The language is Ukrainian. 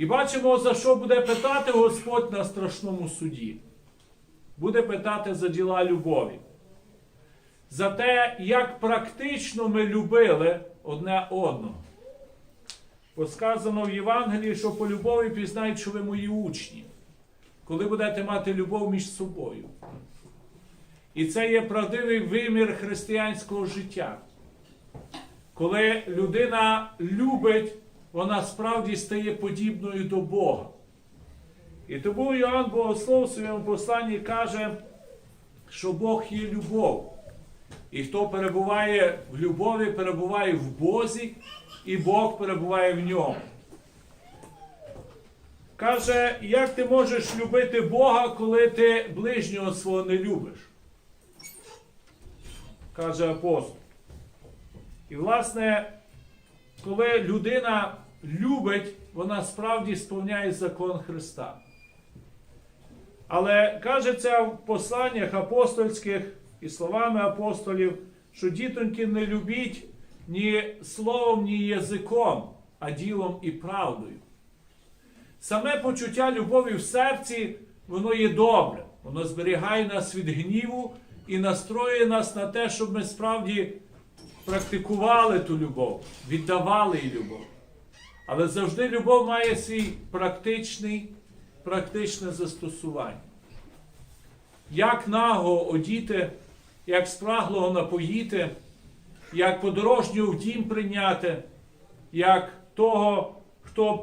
І бачимо, за що буде питати Господь на страшному суді. Буде питати за діла любові. За те, як практично ми любили одне одного. Бо сказано в Євангелії, що по любові пізнають, що ви мої учні, коли будете мати любов між собою. І це є правдивий вимір християнського життя. Коли людина любить, вона справді стає подібною до Бога. І тому Іоанн Богослов в своєму посланні каже, що Бог є любов. І хто перебуває в любові, перебуває в Бозі, і Бог перебуває в ньому. Каже, як ти можеш любити Бога, коли ти ближнього свого не любиш? Каже апостол. І, власне, коли людина любить, вона справді сповняє закон Христа. Але кажеться в посланнях апостольських і словами апостолів, що дітоньки не любіть ні словом, ні язиком, а ділом і правдою. Саме почуття любові в серці, воно є добре. Воно зберігає нас від гніву і настроює нас на те, щоб ми справді практикували ту любов, віддавали їй любов. Але завжди любов має свій практичний, практичне застосування. Як наго одіти, як спраглого напоїти, як подорожнього в дім прийняти, як того, хто